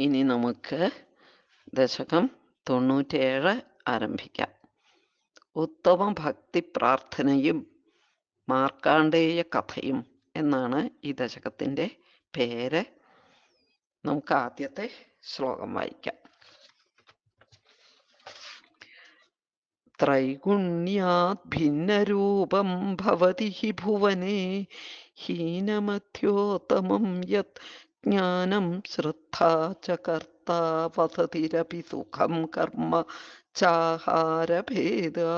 ഇനി നമുക്ക് ദശകം തൊണ്ണൂറ്റേഴ് ആരംഭിക്കാം. ഉത്തമ ഭക്തി പ്രാർത്ഥനയും മാർക്കാണ്ഡേയ കഥയും എന്നാണ് ഈ ദശകത്തിന്റെ പേര്. നമുക്ക് ആദ്യത്തെ ശ്ലോകം വായിക്കാം. ത്രൈഗുണ്യാത് ഭിന്നരൂപം ഭവതി ഹി ഭുവനെ ഹീനമധ്യോത്തമം യത് ജ്ഞാനം ശ്രദ്ധാ ച കർത്താ വസതിരപി സുഖം കർമ്മ ചാഹാരഭേദാ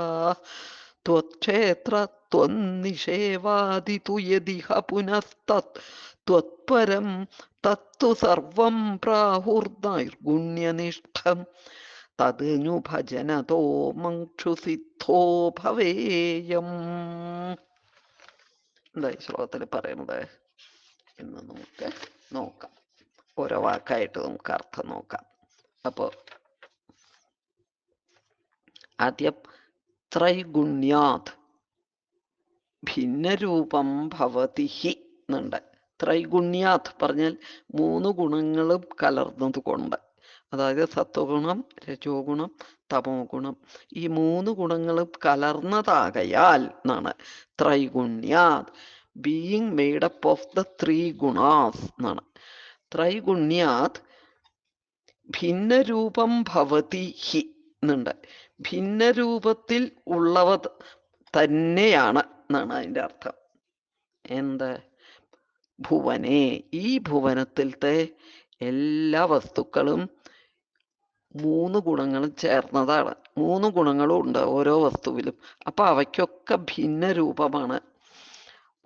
त्वक्षेत्र त्वन्निषेवादितु यदिह पुनस्तत् त्वत्परं तत्तु सर्वं प्राहुर्नैर्गुण्यनिष्ठं തദനുഭജനതോ മക്ഷുസിദ്ധോ ഭവേയം എന്താ ഈ ശ്ലോകത്തിൽ പറയുന്നത് എന്ന് നമുക്ക് നോക്കാം. ഓരോ വാക്കായിട്ട് നമുക്ക് അർത്ഥം നോക്കാം. അപ്പോൾ ആദ്യം ത്രൈഗുണ്യാത്. ഭിന്നരൂപം ഭവതി ഹി എന്നുണ്ട്. ത്രൈഗുണ്യാത് പറഞ്ഞാൽ മൂന്ന് ഗുണങ്ങളും കലർന്നത് കൊണ്ട്. അതായത് സത്വഗുണം രജോ ഗുണം തമോ ഗുണം ഈ മൂന്ന് ഗുണങ്ങളും കലർന്നതാകയാൽ എന്നാണ് ത്രൈഗുണ്യാത്. Being made up of the three gunas എന്നാണ്. ത്രൈഗുണ്യാത് ഭിന്നരൂപം ഭവതി ഹി എന്നുണ്ട്. ഭിന്നരൂപത്തിൽ ഉള്ളവ തന്നെയാണ് എന്നാണ് അതിന്റെ അർത്ഥം. എന്ത്? ഭുവനെ. ഈ ഭുവനത്തിലത്തെ എല്ലാ വസ്തുക്കളും മൂന്ന് ഗുണങ്ങളും ചേർന്നതാണ്. മൂന്ന് ഗുണങ്ങളും ഉണ്ട് ഓരോ വസ്തുവിലും. അപ്പൊ അവയ്ക്കൊക്കെ ഭിന്ന രൂപമാണ്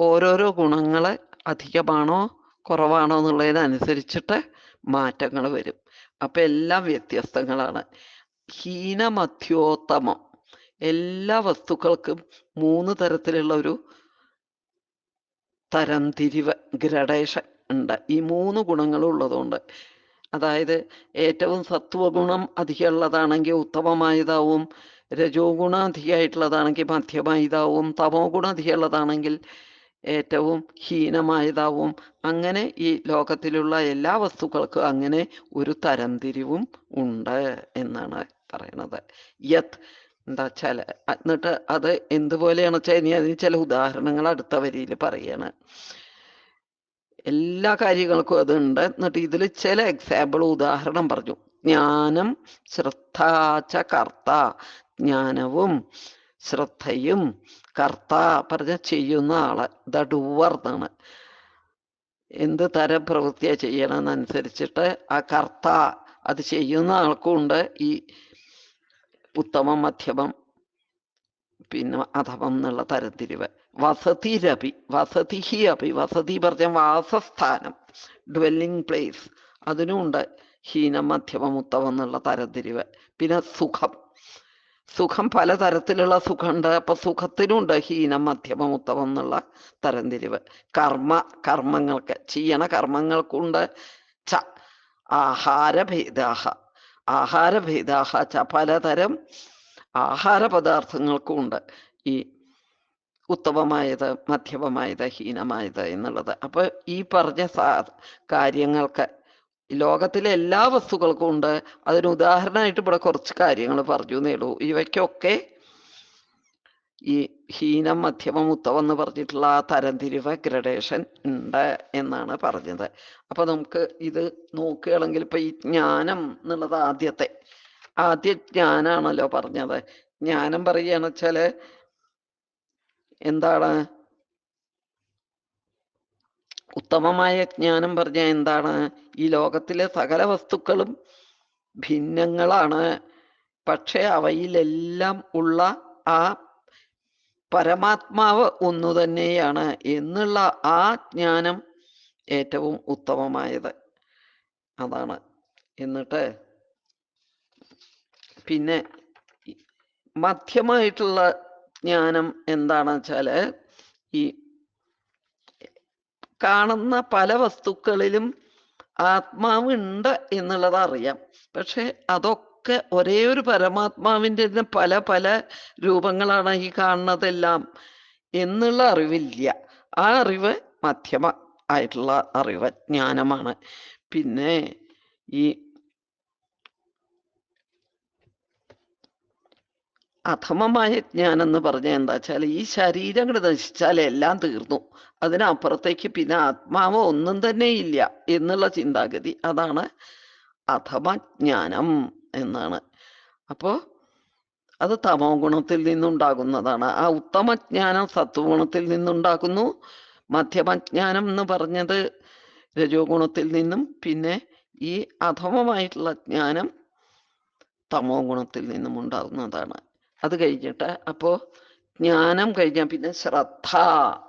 ഓരോരോ ഗുണങ്ങൾ അധികമാണോ കുറവാണോ എന്നുള്ളതിനനുസരിച്ചിട്ട് മാറ്റങ്ങൾ വരും. അപ്പം എല്ലാം വ്യത്യസ്തങ്ങളാണ്. ഹീനമധ്യോത്തമം. എല്ലാ വസ്തുക്കൾക്കും മൂന്ന് തരത്തിലുള്ള ഒരു തരംതിരിവ് ഗ്രഡേഷൻ ഉണ്ട്. ഈ മൂന്ന് ഗുണങ്ങളും ഉള്ളതുകൊണ്ട്. അതായത് ഏറ്റവും സത്വഗുണം അധികമുള്ളതാണെങ്കിൽ ഉത്തമമായതാവും രജോ ഗുണം അധികമായിട്ടുള്ളതാണെങ്കിൽ മധ്യമായതാവും തമോ ഗുണം അധികമുള്ളതാണെങ്കിൽ ഏറ്റവും ഹീനമായതാവും. അങ്ങനെ ഈ ലോകത്തിലുള്ള എല്ലാ വസ്തുക്കൾക്കും അങ്ങനെ ഒരു തരംതിരിവും ഉണ്ട് എന്നാണ് പറയണത് യത് എന്താ ചില എന്നിട്ട് അത് എന്തുപോലെയാണ് വെച്ചാൽ ഇനി അതിന് ചില ഉദാഹരണങ്ങൾ അടുത്ത വരിയിൽ പറയാണ്. എല്ലാ കാര്യങ്ങൾക്കും ഉണ്ട് എന്നിട്ട് ഇതിൽ ചില എക്സാമ്പിൾ ഉദാഹരണം പറഞ്ഞു. ജ്ഞാനം ശ്രദ്ധാച്ച കർത്ത. ജ്ഞാനവും ശ്രദ്ധയും കർത്ത പറഞ്ഞ ചെയ്യുന്ന ആൾ ദ ഡൂവർ എന്നാണ്. എന്ത് തരം പ്രവൃത്തിയാണ് ചെയ്യണമെന്നനുസരിച്ചിട്ട് ആ കർത്ത അത് ചെയ്യുന്ന ആൾക്കും ഉണ്ട് ഈ ഉത്തമം മധ്യമം പിന്നെ അധമം എന്നുള്ള തരത്തിരിവ് വസതിരപി വസതിഹി അപി വസതി പറഞ്ഞ വാസസ്ഥാനം ഡ്വെല്ലിംഗ് പ്ലേസ് അതിനുമുണ്ട് ഹീനം മധ്യമം ഉത്തമം എന്നുള്ള തരംതിരിവ് പിന്നെ സുഖം. സുഖം പലതരത്തിലുള്ള സുഖമുണ്ട്. അപ്പൊ സുഖത്തിനുണ്ട് ഹീനം മധ്യമം ഉത്തമം എന്നുള്ള തരംതിരിവ്. കർമ്മ കർമ്മങ്ങൾക്ക് ചെയ്യണ കർമ്മങ്ങൾക്കുണ്ട്. ച ആഹാരഭേദാഹ ആഹാരഭേദാഹ ച പലതരം ആഹാര പദാർത്ഥങ്ങൾക്കും ഉണ്ട് ഈ ഉത്തമമായത് മധ്യമമായത് ഹീനമായത് എന്നുള്ളത്. അപ്പൊ ഈ പറഞ്ഞ സാ കാര്യങ്ങൾക്ക് ലോകത്തിലെ എല്ലാ വസ്തുക്കൾക്കും ഉണ്ട്. അതിന് ഉദാഹരണമായിട്ട് ഇവിടെ കുറച്ച് കാര്യങ്ങൾ പറഞ്ഞു നേടൂ ഇവയ്ക്കൊക്കെ ഈ ഹീനം മധ്യമം ഉത്തമം എന്ന് പറഞ്ഞിട്ടുള്ള ആ തരംതിരിവ് ഗ്രഡേഷൻ ഉണ്ട് എന്നാണ് പറഞ്ഞത്. അപ്പൊ നമുക്ക് ഇത് നോക്കുകയാണെങ്കിൽ ഇപ്പൊ ഈ ജ്ഞാനം എന്നുള്ളത് ആദ്യത്തെ. ആദ്യ ജ്ഞാനാണല്ലോ പറഞ്ഞത്. ജ്ഞാനം പറയുകയാണെന്ന് വെച്ചാൽ എന്താണ്? ഉത്തമമായ ജ്ഞാനം പറഞ്ഞ എന്താണ്? ഈ ലോകത്തിലെ സകല വസ്തുക്കളും ഭിന്നങ്ങളാണ്. പക്ഷെ അവയിലെല്ലാം ഉള്ള ആ പരമാത്മാവ് ഒന്നു തന്നെയാണ് എന്നുള്ള ആ ജ്ഞാനം ഏറ്റവും ഉത്തമമായത്. അതാണ്. എന്നിട്ട് പിന്നെ മധ്യമായിട്ടുള്ള ജ്ഞാനം എന്താണെന്ന് വെച്ചാൽ ഈ കാണുന്ന പല വസ്തുക്കളിലും ആത്മാവ് ഉണ്ട് എന്നുള്ളത് അറിയാം. പക്ഷെ അതൊക്കെ ഒരേ ഒരു പരമാത്മാവിന്റെ പല പല രൂപങ്ങളാണ് ഈ കാണുന്നതെല്ലാം എന്നുള്ള അറിവില്ല. ആ അറിവ് മധ്യമ ആയിട്ടുള്ള അറിവ് ജ്ഞാനമാണ്. പിന്നെ ഈ അധമമായ ജ്ഞാനം എന്ന് പറഞ്ഞാൽ എന്താ വെച്ചാൽ ഈ ശരീരം കൂടെ നശിച്ചാൽ എല്ലാം തീർന്നു. അതിനപ്പുറത്തേക്ക് പിന്നെ ആത്മാവ് ഒന്നും തന്നെ ഇല്ല എന്നുള്ള ചിന്താഗതി. അതാണ് അധമജ്ഞാനം എന്നാണ്. അപ്പോ അത് തമോ ഗുണത്തിൽ നിന്നുണ്ടാകുന്നതാണ്. ആ ഉത്തമജ്ഞാനം സത്വഗുണത്തിൽ നിന്നുണ്ടാകുന്നു. മധ്യമജ്ഞാനം എന്ന് പറഞ്ഞത് രജോ ഗുണത്തിൽ നിന്നും പിന്നെ ഈ അധമമായിട്ടുള്ള ജ്ഞാനം തമോ ഗുണത്തിൽ നിന്നും ഉണ്ടാകുന്നതാണ്. അത് കഴിഞ്ഞിട്ട് അപ്പോ ജ്ഞാനം കഴിഞ്ഞാൽ പിന്നെ ശ്രദ്ധ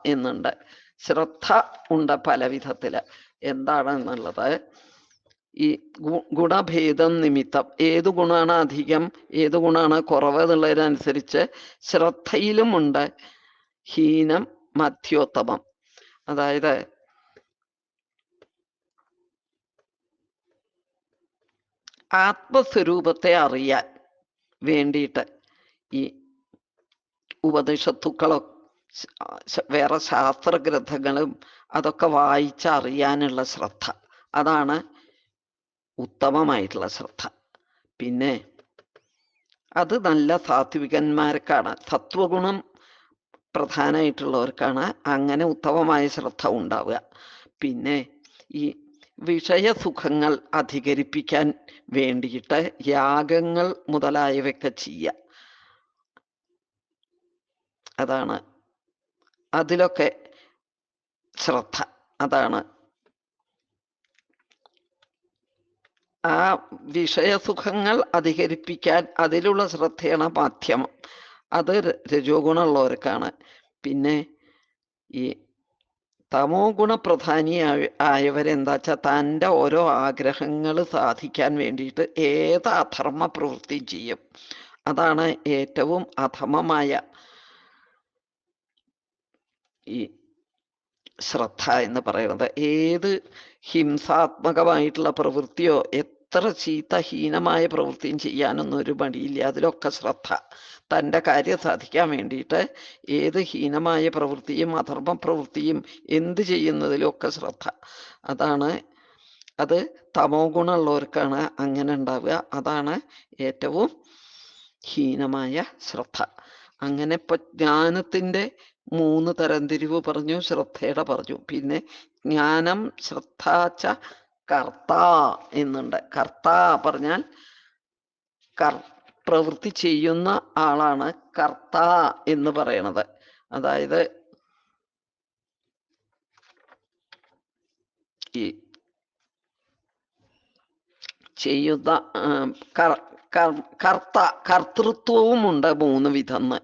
എന്നുണ്ട്. ശ്രദ്ധ ഉണ്ട് പല വിധത്തിൽ എന്താണ് എന്നുള്ളത് ഈ ഗുണഭേദം നിമിത്തം. ഏത് ഗുണാണ് അധികം ഏത് ഗുണാണ് കുറവ് എന്നുള്ളതിനനുസരിച്ച് ശ്രദ്ധയിലും ഉണ്ട് ഹീനം മധ്യോത്തമം. അതായത് ആത്മസ്വരൂപത്തെ അറിയാൻ വേണ്ടിയിട്ട്. ഈ ഉപനിഷത്തുക്കളോ വേറെ ശാസ്ത്രഗ്രന്ഥങ്ങളും അതൊക്കെ വായിച്ചറിയാനുള്ള ശ്രദ്ധ. അതാണ് ഉത്തമമായിട്ടുള്ള ശ്രദ്ധ. പിന്നെ അത് നല്ല സാത്വികന്മാർക്കാണ്. സത്വഗുണം പ്രധാനമായിട്ടുള്ളവർക്കാണ് അങ്ങനെ ഉത്തമമായ ശ്രദ്ധ ഉണ്ടാവുക. പിന്നെ ഈ വിഷയസുഖങ്ങൾ അധികരിപ്പിക്കാൻ വേണ്ടിയിട്ട് യാഗങ്ങൾ മുതലായവയൊക്കെ ചെയ്യുക. അതാണ്. അതിലൊക്കെ ശ്രദ്ധ അതാണ്. ആ വിഷയസുഖങ്ങൾ അധികരിപ്പിക്കാൻ അതിലുള്ള ശ്രദ്ധയാണ് മാധ്യമം. അത് രജോ ഗുണമുള്ളവർക്കാണ് പിന്നെ ഈ തമോ ഗുണപ്രധാനി ആയവരെന്താ വെച്ചാൽ തന്റെ ഓരോ ആഗ്രഹങ്ങൾ സാധിക്കാൻ വേണ്ടിയിട്ട് ഏത് അധർമ്മ പ്രവൃത്തിയും ചെയ്യും. അതാണ് ഏറ്റവും അധമമായ ഈ ശ്രദ്ധ എന്ന് പറയുന്നത് ഏത് ഹിംസാത്മകമായിട്ടുള്ള പ്രവൃത്തിയോ എത്ര ചീത്തഹീനമായ പ്രവൃത്തിയും ചെയ്യാനൊന്നും ഒരു മടിയില്ല. അതിലൊക്കെ ശ്രദ്ധ. തന്റെ കാര്യം സാധിക്കാൻ വേണ്ടിയിട്ട് ഏത് ഹീനമായ പ്രവൃത്തിയും അധർമ്മ പ്രവൃത്തിയും എന്ത് ചെയ്യുന്നതിലൊക്കെ ശ്രദ്ധ. അതാണ് അത് തമോ ഗുണമുള്ളവർക്കാണ് അങ്ങനെ ഉണ്ടാവുക. അതാണ് ഏറ്റവും ഹീനമായ ശ്രദ്ധ. അങ്ങനെ ഇപ്പൊ ജ്ഞാനത്തിന്റെ മൂന്ന് തരംതിരിവ് പറഞ്ഞു ശ്രദ്ധയുടെ പറഞ്ഞു. പിന്നെ ജ്ഞാനം ശ്രദ്ധാച്ച കർത്ത എന്നുണ്ട്. കർത്ത പറഞ്ഞാൽ കർ പ്രവൃത്തി ചെയ്യുന്ന ആളാണ് കർത്ത എന്ന് പറയണത്. അതായത് ഈ ചെയ്യുന്ന കർത്ത കർത്തൃത്വവും ഉണ്ട് മൂന്ന് വിധന്ന്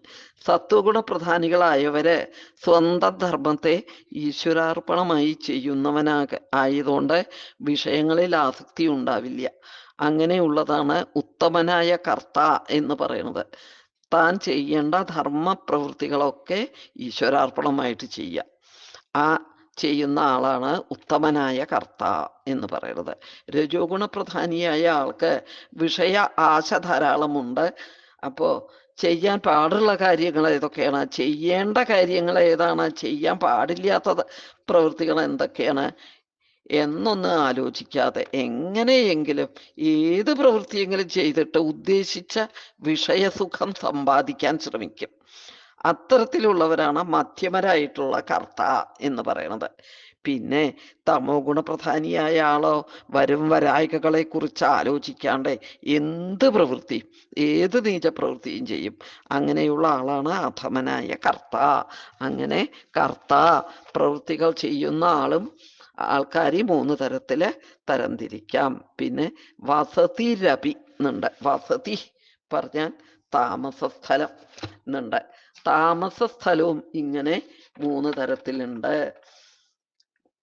സത്വഗുണ പ്രധാനികളായവര് സ്വന്തം ധർമ്മത്തെ ഈശ്വരാർപ്പണമായി ചെയ്യുന്നവനാ ആയതുകൊണ്ട് വിഷയങ്ങളിൽ ആസക്തി ഉണ്ടാവില്ല. അങ്ങനെയുള്ളതാണ് ഉത്തമനായ കർത്ത എന്ന് പറയുന്നത്. താൻ ചെയ്യേണ്ട ധർമ്മ പ്രവൃത്തികളൊക്കെ ഈശ്വരാർപ്പണമായിട്ട് ചെയ്യുക. ആ ചെയ്യുന്ന ആളാണ് ഉത്തമനായ കർത്ത എന്ന് പറയുന്നത്. രജോ ഗുണപ്രധാനിയായ ആൾക്ക് വിഷയ ആശ ധാരാളമുണ്ട്. അപ്പോ ചെയ്യാൻ പാടുള്ള കാര്യങ്ങൾ ഏതൊക്കെയാണ്? ചെയ്യേണ്ട കാര്യങ്ങൾ ഏതാണ്? ചെയ്യാൻ പാടില്ലാത്ത പ്രവൃത്തികൾ എന്തൊക്കെയാണ്? എന്നൊന്നും ആലോചിക്കാതെ എങ്ങനെയെങ്കിലും ഏത് പ്രവൃത്തിയെങ്കിലും ചെയ്തിട്ട് ഉദ്ദേശിച്ച വിഷയസുഖം സമ്പാദിക്കാൻ ശ്രമിക്കും. അത്തരത്തിലുള്ളവരാണ് മധ്യമരായിട്ടുള്ള കർത്ത എന്ന് പറയണത് പിന്നെ തമോ ഗുണപ്രധാനിയായ ആളോ വരും വരായികകളെ കുറിച്ച് ആലോചിക്കാണ്ട് എന്ത് പ്രവൃത്തി ഏത് നീച പ്രവൃത്തിയും ചെയ്യും. അങ്ങനെയുള്ള ആളാണ് അധമനായ കർത്ത. അങ്ങനെ കർത്ത പ്രവൃത്തികൾ ചെയ്യുന്ന ആളും ആൾക്കാർ മൂന്ന് തരത്തിൽ തരംതിരിക്കാം. പിന്നെ വസതി രപി എന്നുണ്ട്. വസതി പറഞ്ഞാൽ താമസ സ്ഥലം എന്നുണ്ട്. താമസ സ്ഥലവും ഇങ്ങനെ മൂന്ന് തരത്തിലുണ്ട്.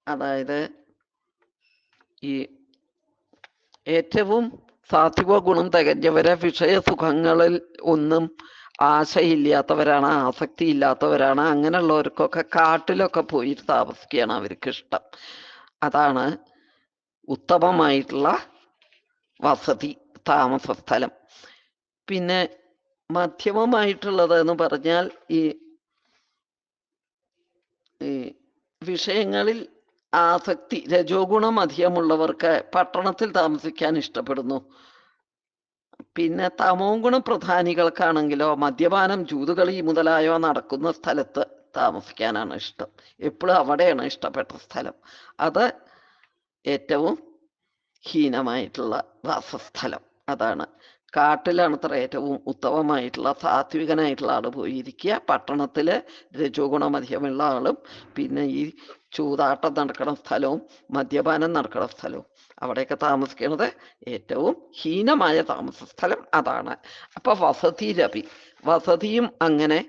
അതായത് ഈ ഏറ്റവും സാത്വിക ഗുണം തികഞ്ഞവരെ വിഷയസുഖങ്ങളിൽ ഒന്നും ആശയില്ലാത്തവരാണ് ആസക്തി ഇല്ലാത്തവരാണ് അങ്ങനെയുള്ളവർക്കൊക്കെ കാട്ടിലൊക്കെ പോയി താമസിക്കുകയാണ് അവർക്ക് ഇഷ്ടം. അതാണ് ഉത്തമമായിട്ടുള്ള വസതി താമസ സ്ഥലം പിന്നെ മധ്യമമായിട്ടുള്ളത് എന്ന് പറഞ്ഞാൽ ഈ ഈ വിഷയങ്ങളിൽ ആസക്തി രജോ ഗുണം അധികമുള്ളവർക്ക് പട്ടണത്തിൽ താമസിക്കാൻ ഇഷ്ടപ്പെടുന്നു. പിന്നെ തമോ ഗുണ പ്രധാനികൾക്കാണെങ്കിലോ മദ്യപാനം ജൂതുകളി മുതലായോ നടക്കുന്ന സ്ഥലത്ത് താമസിക്കാനാണ് ഇഷ്ടം. എപ്പോഴും അവിടെയാണ് ഇഷ്ടപ്പെട്ട സ്ഥലം. അത് ഏറ്റവും ഹീനമായിട്ടുള്ള വാസസ്ഥലം. അതാണ് കാട്ടിലാണ് അത്ര ഏറ്റവും ഉത്തമമായിട്ടുള്ള സാത്വികനായിട്ടുള്ള ആൾ പോയിരിക്കുക. പട്ടണത്തിൽ രജോ ഗുണമധികമുള്ള ആളും പിന്നെ ഈ ചൂതാട്ടം നടക്കുന്ന സ്ഥലവും മദ്യപാനം നടക്കുന്ന സ്ഥലവും അവിടെയൊക്കെ താമസിക്കുന്നത് ഏറ്റവും ഹീനമായ താമസ സ്ഥലം അതാണ്. അപ്പൊ വസതി രവി വസതിയും അങ്ങനെ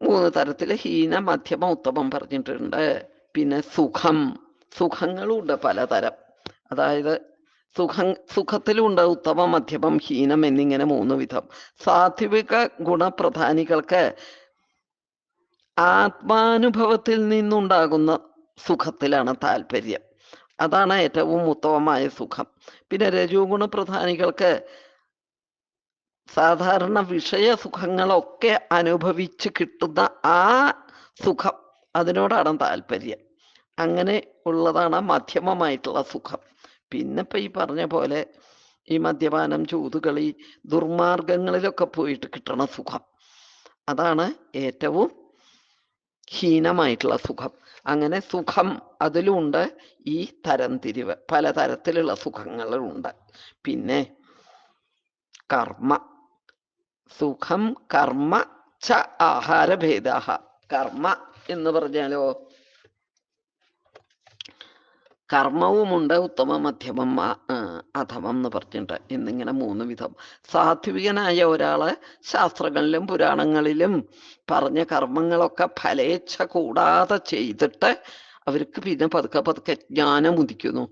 മൂന്ന് തരത്തിൽ ഹീന മധ്യമ ഉത്തമം പറഞ്ഞിട്ടുണ്ട്. പിന്നെ സുഖം. സുഖങ്ങളും ഉണ്ട് പലതരം. അതായത് സുഖം സുഖത്തിലുണ്ട് ഉത്തമം മധ്യമം ഹീനം എന്നിങ്ങനെ മൂന്ന് വിധം. സാത്വിക ഗുണപ്രധാനികൾക്ക് ആത്മാനുഭവത്തിൽ നിന്നുണ്ടാകുന്ന സുഖത്തിലാണ് താല്പര്യം. അതാണ് ഏറ്റവും ഉത്തമമായ സുഖം. പിന്നെ രജോ ഗുണപ്രധാനികൾക്ക് സാധാരണ വിഷയ സുഖങ്ങളൊക്കെ അനുഭവിച്ച് കിട്ടുന്ന ആ സുഖം അതിനോടാണ് താല്പര്യം. അങ്ങനെ ഉള്ളതാണ് മധ്യമമായിട്ടുള്ള സുഖം. പിന്നെ ഇപ്പൊ ഈ പറഞ്ഞ പോലെ ഈ മദ്യപാനം ചൂതുകളി ദുർമാർഗങ്ങളിലൊക്കെ പോയിട്ട് കിട്ടണ സുഖം. അതാണ് ഏറ്റവും ഹീനമായിട്ടുള്ള സുഖം. അങ്ങനെ സുഖം അതിലുണ്ട് ഈ തരംതിരിവ്. പലതരത്തിലുള്ള സുഖങ്ങളുണ്ട്. പിന്നെ കർമ്മ. സുഖം കർമ്മ ച ആഹാരഭേദ കർമ്മ എന്ന് പറഞ്ഞാലോ കർമ്മവുമുണ്ട് ഉത്തമ മധ്യമം അധമം എന്ന് പറഞ്ഞിട്ട് എന്നിങ്ങനെ മൂന്ന് വിധം. സാത്വികനായ ഒരാൾ ശാസ്ത്രങ്ങളിലും പുരാണങ്ങളിലും പറഞ്ഞ കർമ്മങ്ങളൊക്കെ ഫലേച്ഛ കൂടാതെ ചെയ്തിട്ട് അവർക്ക് പിന്നെ പതുക്കെ പതുക്കെ ജ്ഞാനം ഉദിക്കുന്നു.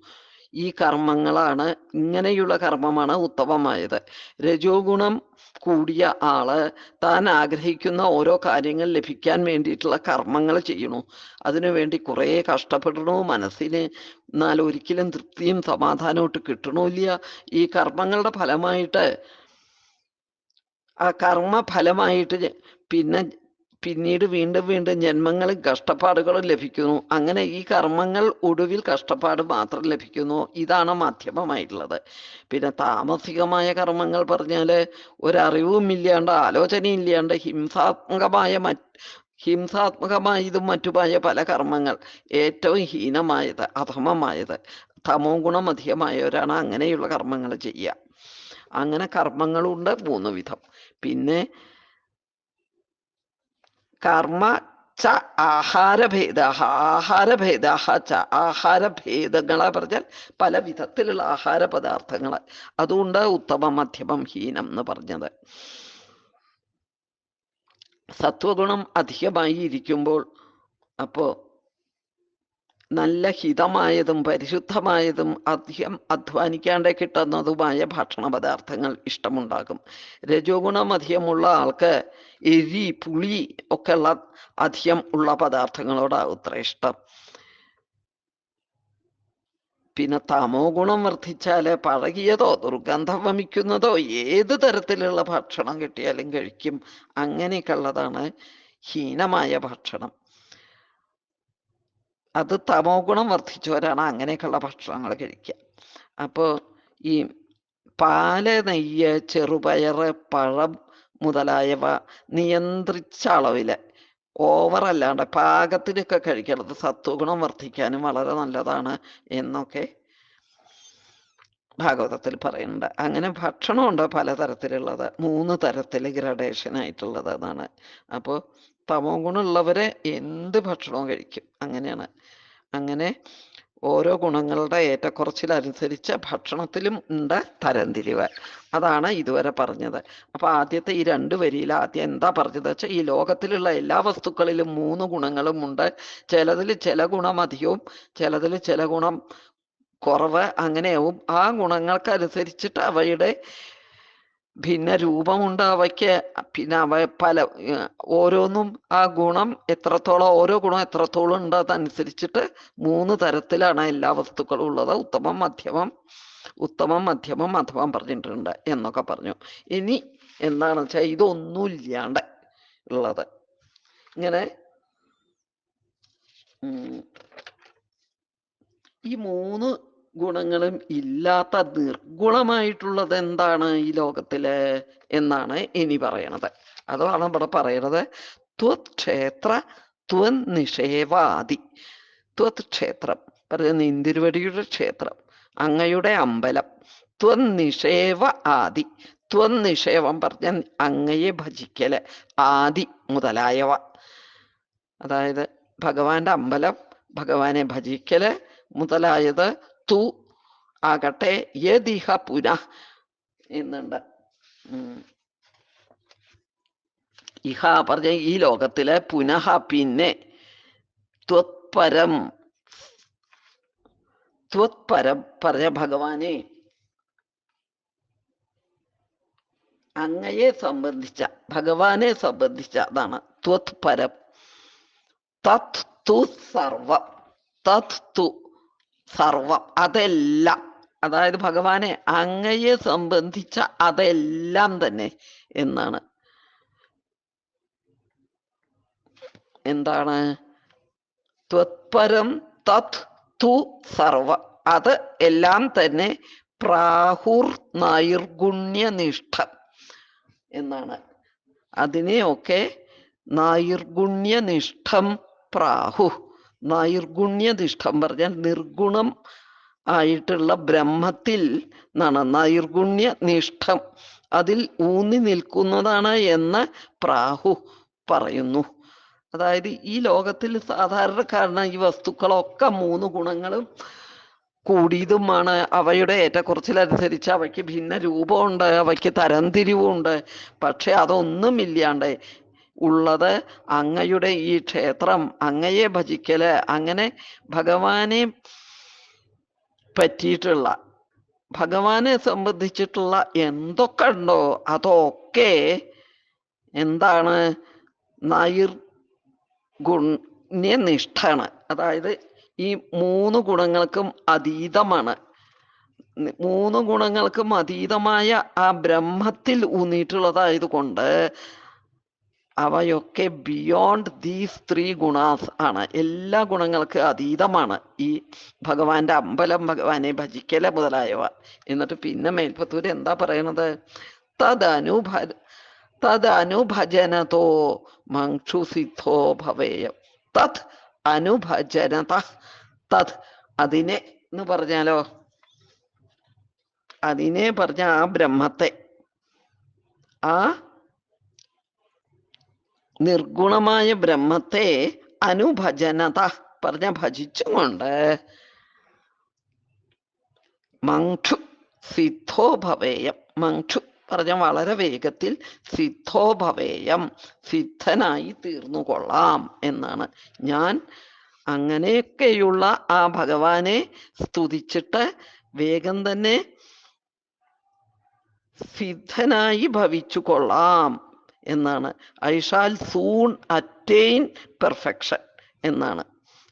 ഈ കർമ്മങ്ങളാണ് ഇങ്ങനെയുള്ള കർമ്മമാണ് ഉത്തമമായത്. രജോ ഗുണം കൂടിയ ആൾ താൻ ആഗ്രഹിക്കുന്ന ഓരോ കാര്യങ്ങൾ ലഭിക്കാൻ വേണ്ടിയിട്ടുള്ള കർമ്മങ്ങൾ ചെയ്യണു അതിനുവേണ്ടി കുറേ കഷ്ടപ്പെടണു മനസ്സിന് എന്നാൽ ഒരിക്കലും തൃപ്തിയും സമാധാനവും ഇട്ട് കിട്ടണില്ല ഈ കർമ്മങ്ങളുടെ ഫലമായിട്ട് ആ കർമ്മ ഫലമായിട്ട് പിന്നെ പിന്നീട് വീണ്ടും വീണ്ടും ജന്മങ്ങളും കഷ്ടപ്പാടുകളും ലഭിക്കുന്നു. അങ്ങനെ ഈ കർമ്മങ്ങൾ ഒടുവിൽ കഷ്ടപ്പാട് മാത്രം ലഭിക്കുന്നു. ഇതാണ് മാധ്യമമായിട്ടുള്ളത്. പിന്നെ താമസികമായ കർമ്മങ്ങൾ പറഞ്ഞാൽ ഒരറിവും ഇല്ലാണ്ട് ആലോചനയും ഇല്ലാണ്ട് ഹിംസാത്മകമായ മറ്റ് ഹിംസാത്മകമായതും മറ്റുമായ പല കർമ്മങ്ങൾ. ഏറ്റവും ഹീനമായത് അധമമായത് തമോ ഗുണം അധികമായവരാണ് അങ്ങനെയുള്ള കർമ്മങ്ങൾ ചെയ്യുക. അങ്ങനെ കർമ്മങ്ങളുണ്ട് മൂന്ന് വിധം പിന്നെ കർമ്മ ച ആഹാരഭേദ ആഹാരഭേദ ച ആഹാരഭേദങ്ങളെ പറഞ്ഞാൽ പല വിധത്തിലുള്ള ആഹാര പദാർത്ഥങ്ങൾ അതുകൊണ്ട് ഉത്തമ മധ്യമം ഹീനം എന്ന് പറഞ്ഞത്. സത്വഗുണം അധികമായി ഇരിക്കുമ്പോൾ അപ്പോ നല്ല ഹിതമായതും പരിശുദ്ധമായതും അധികം അധ്വാനിക്കാണ്ട് കിട്ടുന്നതുമായ ഭക്ഷണ പദാർത്ഥങ്ങൾ ഇഷ്ടമുണ്ടാകും. രജോ ഗുണം അധികമുള്ള ആൾക്ക് എരി പുളി ഒക്കെ ഉള്ള അധികം ഉള്ള പദാർത്ഥങ്ങളോടാവും ഇത്ര ഇഷ്ടം. പിന്നെ തമോ ഗുണം വർദ്ധിച്ചാൽ പഴകിയതോ ദുർഗന്ധം വമിക്കുന്നതോ ഏത് തരത്തിലുള്ള ഭക്ഷണം കിട്ടിയാലും കഴിക്കും. അങ്ങനെയൊക്കെ ഉള്ളതാണ് ഹീനമായ ഭക്ഷണം. അത് തമോ ഗുണം വർദ്ധിച്ചവരാണ് അങ്ങനെയൊക്കെയുള്ള ഭക്ഷണങ്ങൾ കഴിക്കുക. അപ്പോൾ ഈ പാൽ നെയ്യ് ചെറുപയറ് പഴം മുതലായവ നിയന്ത്രിച്ച അളവിൽ ഓവർ അല്ലാണ്ട് പാകത്തിനൊക്കെ കഴിക്കണത് സത്വഗുണം വർദ്ധിക്കാനും വളരെ നല്ലതാണ് എന്നൊക്കെ ഭാഗവതത്തിൽ പറയുന്നുണ്ട്. അങ്ങനെ ഭക്ഷണമുണ്ട് പലതരത്തിലുള്ളത്. മൂന്ന് തരത്തിൽ ഗ്രഡേഷൻ ആയിട്ടുള്ളത് എന്നാണ് അപ്പോൾ തമോ ഗുണമുള്ളവരെ എന്ത് ഭക്ഷണവും കഴിക്കും. അങ്ങനെയാണ്. അങ്ങനെ ഓരോ ഗുണങ്ങളുടെ ഏറ്റക്കുറച്ചിലനുസരിച്ച് ഭക്ഷണത്തിലും ഉണ്ട് തരംതിരിവ്. അതാണ് ഇതുവരെ പറഞ്ഞത്. അപ്പൊ ആദ്യത്തെ ഈ രണ്ട് വരിയിൽ ആദ്യം എന്താ പറഞ്ഞത് വെച്ചാൽ ഈ ലോകത്തിലുള്ള എല്ലാ വസ്തുക്കളിലും മൂന്ന് ഗുണങ്ങളും ഉണ്ട്. ചിലതിൽ ചില ഗുണം അധികവും ചിലതിൽ ചില ഗുണം കുറവ് അങ്ങനെയാവും. ആ ഗുണങ്ങൾക്കനുസരിച്ചിട്ട് അവയുടെ ഭിന്ന രൂപമുണ്ട് അവയ്ക്ക്. പിന്നെ അവ പല ഓരോന്നും ആ ഗുണം എത്രത്തോളം ഓരോ ഗുണം എത്രത്തോളം ഉണ്ട് അതനുസരിച്ചിട്ട് മൂന്ന് തരത്തിലാണ് എല്ലാ വസ്തുക്കളും ഉള്ളത്. ഉത്തമം മധ്യമം ഉത്തമം മധ്യമം അധമം പറഞ്ഞിട്ടുണ്ട് എന്നൊക്കെ പറഞ്ഞു. ഇനി എന്താണ് വെച്ചാൽ ഇതൊന്നും ഇല്ലാണ്ട് ഉള്ളത്. ഇങ്ങനെ ഈ മൂന്ന് ഗുണങ്ങളും ഇല്ലാത്ത നിർഗുണമായിട്ടുള്ളത് എന്താണ് ഈ ലോകത്തിൽ എന്നാണ് ഇനി പറയണത്. അതാണ് ഇവിടെ പറയണത്. ത്വക്ഷേത്ര ത്വൻ നിഷേവാദി. ത്വത് ക്ഷേത്രം. പറയുന്ന ഇന്ദിരുവടിയുടെ ക്ഷേത്രം. അങ്ങയുടെ അമ്പലം. ത്വൻ നിഷേവ ആദി. ത്വൻ നിഷേവം പറഞ്ഞ അങ്ങയെ ഭജിക്കൽ ആദി മുതലായവ. അതായത് ഭഗവാന്റെ അമ്പലം ഭഗവാനെ ഭജിക്കൽ മുതലായത് തു ആകട്ടെ യദിഹ പുനഃ എന്നുണ്ട്. ഇഹ പറഞ്ഞ ഈ ലോകത്തിലെ പുനഃ പിന്നെ ത്വത്പരം ത്വത്പരം പറഞ്ഞ ഭഗവാനെ അങ്ങയെ സംബന്ധിച്ച ഭഗവാനെ സംബന്ധിച്ച അതാണ് ത്വത്പരം തത് തു സർവം തത് തു സർവം അതെല്ലാം. അതായത് ഭഗവാനെ അങ്ങയെ സംബന്ധിച്ച അതെല്ലാം തന്നെ എന്നാണ്. എന്താണ്? ത്വത്പരം തത് തു സർവ. അത് എല്ലാം തന്നെ പ്രാഹുർ നൈർഗുണ്യനിഷ്ഠം എന്നാണ്. അതിനെയൊക്കെ നൈർഗുണ്യനിഷ്ഠം പ്രാഹു. നൈർഗുണ്യനിഷ്ഠം പറഞ്ഞാൽ നിർഗുണം ആയിട്ടുള്ള ബ്രഹ്മത്തിൽ എന്നാണ് നൈർഗുണ്യ നിഷ്ഠം അതിൽ ഊന്നി നിൽക്കുന്നതാണ് എന്ന് പ്രാഹു പറയുന്നു. അതായത് ഈ ലോകത്തിൽ സാധാരണക്കാരന ഈ വസ്തുക്കളൊക്കെ മൂന്ന് ഗുണങ്ങളും കൂടിയതുമാണ്. അവയുടെ ഏറ്റക്കുറച്ചിലനുസരിച്ച് അവയ്ക്ക് ഭിന്ന രൂപമുണ്ട് അവയ്ക്ക് തരംതിരിവുണ്ട്. പക്ഷെ അതൊന്നും ഇല്ലാണ്ട് ഉള്ളത് അങ്ങയുടെ ഈ ക്ഷേത്രം അങ്ങയെ ഭജിക്കൽ അങ്ങനെ ഭഗവാനെ പറ്റിയിട്ടുള്ള ഭഗവാനെ സംബന്ധിച്ചിട്ടുള്ള എന്തൊക്കെ ഉണ്ടോ അതൊക്കെ എന്താണ്? നൈർ ഗുണ്യനിഷ്ഠാണ് അതായത് ഈ മൂന്ന് ഗുണങ്ങൾക്കും അതീതമാണ്. മൂന്ന് ഗുണങ്ങൾക്കും അതീതമായ ആ ബ്രഹ്മത്തിൽ ഊന്നിയിട്ടുള്ളതായത് കൊണ്ട് അവയൊക്കെ ബിയോണ്ട് ദീസ് ത്രീ ഗുണാസ് ആണ്. എല്ലാ ഗുണങ്ങൾക്ക് അതീതമാണ്. ഈ ഭഗവാന്റെ അമ്പലം ഭഗവാനെ ഭജിക്കല മുതലായവ. എന്നിട്ട് പിന്നെ മേൽപ്പത്തൂര് എന്താ പറയണത്? തദനുഭ തദനുഭജനതോ മങ്ക്ഷു സിദ്ധോ ഭവേയം. തത് അനുഭജനത. തത് അതിനെ എന്ന് പറഞ്ഞാലോ? അതിനെ പറഞ്ഞ ആ ബ്രഹ്മത്തെ. ആ നിർഗുണമായ ബ്രഹ്മത്തെ അനുഭജനത. പറഞ്ഞ ഭജിച്ചുകൊണ്ട്. മങ്ക്ഷു സിദ്ധോഭവേയം മങ്ക്ഷു പറഞ്ഞ വളരെ വേഗത്തിൽ സിദ്ധോഭവേയം സിദ്ധനായി തീർന്നുകൊള്ളാം എന്നാണ്. ഞാൻ അങ്ങനെയൊക്കെയുള്ള ആ ഭഗവാനെ സ്തുതിച്ചിട്ട് വേഗം തന്നെ സിദ്ധനായി ഭവിച്ചു കൊള്ളാം. എന്നാണ്. I shall soon attain perfection എന്നാണ്.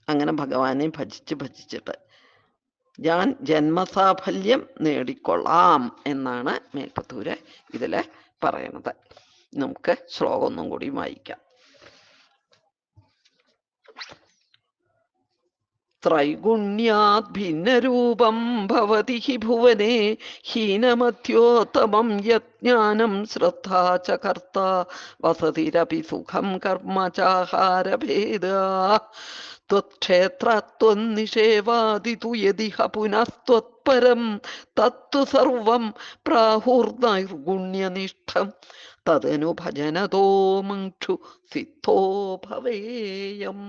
അങ്ങനെ ഭഗവാനെ ഭജിച്ച് ഭജിച്ചിട്ട് ഞാൻ ജന്മസാഫല്യം നേടിക്കൊള്ളാം എന്നാണ് മേൽപ്പത്തൂര് ഇതിൽ പറയണത് നമുക്ക് ശ്ലോകം ഒന്നും കൂടി വായിക്കാം. ത്രൈഗുണ്യാത് ഭിന്നരൂപം ഭവതി ഹി ഭുവനെ ഹീനമധ്യോത്തമം യജ്ഞാനം ശ്രദ്ധാ ച കർത്ത വസതിരപി സുഖം കർമ്മ ചാഹാരഭേദ. ത്വക്ഷേത്രത്വന്നിഷേവാദിതു യതിഹ പുനസ്ത്വത്പരം തത്തു സർവം പ്രാഹുർനൈർഗുണ്യനിഷ്ഠം തദനു ഭജനതോ മക്ഷു സിദ്ധോ ഭവേയം.